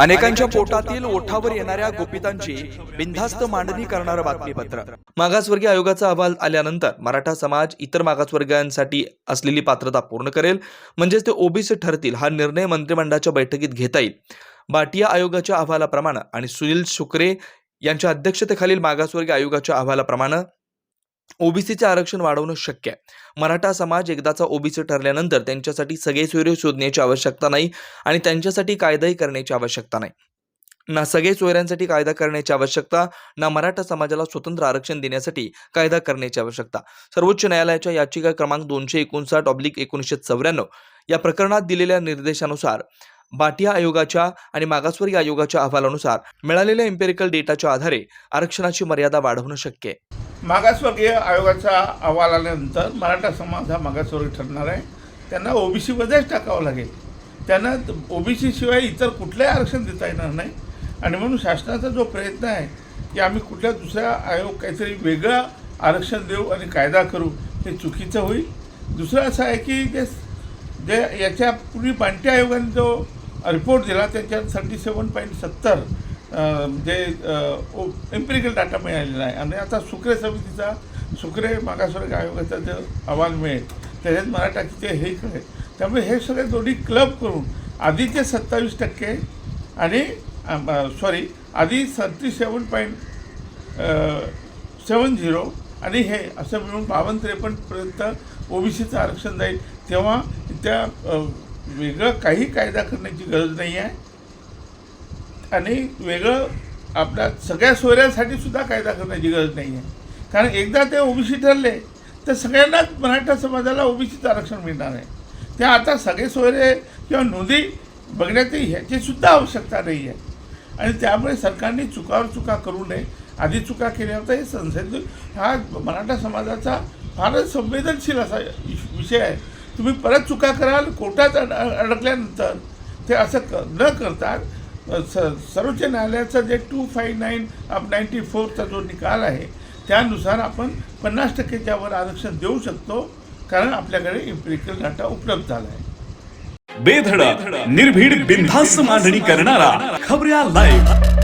अनेकांच्या पोटातील ओठावर येणाऱ्या गोपितांची बिनधास्त मांडणी करणारं बातमीपत्र. मागासवर्गीय आयोगाचा अहवाल आल्यानंतर मराठा समाज इतर मागासवर्गीयांसाठी असलेली पात्रता पूर्ण करेल. म्हणजेच ते ओबीसी ठरतील हा निर्णय मंत्रिमंडळाच्या बैठकीत घेता येईल. बाटिया आयोगाच्या अहवालाप्रमाणे आणि सुनील शुक्रे यांच्या अध्यक्षतेखालील मागासवर्गीय आयोगाच्या अहवालाप्रमाणे ओबीसीचे आरक्षण वाढवणं शक्य आहे. मराठा समाज एकदाचा ओबीसी ठरल्यानंतर त्यांच्यासाठी सगळे सोयरे शोधण्याची आवश्यकता नाही आणि त्यांच्यासाठी कायदाही करण्याची आवश्यकता नाही. ना सगळे सोयऱ्यांसाठी कायदा करण्याची आवश्यकता ना मराठा समाजाला स्वतंत्र आरक्षण देण्यासाठी कायदा करण्याची आवश्यकता. सर्वोच्च न्यायालयाच्या याचिका क्रमांक दोनशे एकोणसाठ ऑब्लिक एकोणीसशे चौऱ्याण्णव या प्रकरणात दिलेल्या निर्देशानुसार बाटिया आयोगाच्या आणि मागासवर्गीय आयोगाच्या अहवालानुसार मिळालेल्या इम्पेरिकल डेटाच्या आधारे आरक्षणाची मर्यादा वाढवणं शक्य आहे. मागासवर्गीय आयोगाचा अहवाल आल्यानंतर मराठा समाज हा मागासवर्गीय ठरणार आहे. त्यांना ओबीसीमध्येच टाकावं लागेल. त्यांना ओ बी सीशिवाय इतर कुठलंही आरक्षण देता येणार नाही. आणि म्हणून शासनाचा जो प्रयत्न आहे की आम्ही कुठल्या दुसऱ्या आयोग काहीतरी वेगळं आरक्षण देऊ आणि कायदा करू हे चुकीचं होईल. दुसरं असं आहे की जे जे याच्या पूर्वी बांटी आयोगाने जो रिपोर्ट दिला त्याच्यात थर्टी सेवन पॉईंट सत्तर जे एम्पिरिकल डाटा मिळालेला आहे. आणि आता सुक्रे समितीचा सुक्रे मागासवर्ग आयोगाचा जो अहवाल मिळेल त्याच्यात मराठाचे हे कळेल त्यामुळे हे सगळे दोन्ही क्लब करून आधीचे सत्तावीस टक्के आणि सॉरी आधी सत्तीस सेवन पॉईंट सेवन झिरो आणि हे असं मिळून बावन्न त्रेपन्नपर्यंत ओबीसीचं आरक्षण जाईल. तेव्हा त्या वेगळं काही कायदा करण्याची गरज नाही आहे आणि वेगळं आपल्या सगळ्या सोयऱ्यांसाठी सुद्धा कायदा करण्याची गरज नाही आहे कारण एकदा ते ओबीसी ठरले तर सगळ्यांनाच मराठा समाजाला ओबीसीचं आरक्षण मिळणार आहे. त्या आता सगळे सोयरे किंवा नोंदी बघण्यात ह्याची सुद्धा आवश्यकता नाही आहे आणि त्यामुळे सरकारने चुकावर चुका करू नये आधी चुका केल्या होत्या हे संसद हा मराठा समाजाचा फारच संवेदनशील असा विषय आहे. तुम्ही परत चुका कराल कोर्टात अड अडकल्यानंतर ते असं क न करता स सर्वोच्च न्यायालयाचा जे two five nine of ninety फोरचा जो निकाल आहे त्यानुसार आपण पन्नास टक्केच्या वर आरक्षण देऊ शकतो कारण आपल्याकडे इम्पेरिकल डाटा उपलब्ध झाला आहे. बेधडक निर्भीड बिनधास्त मांडणी करणारा खबऱ्या लाईव्ह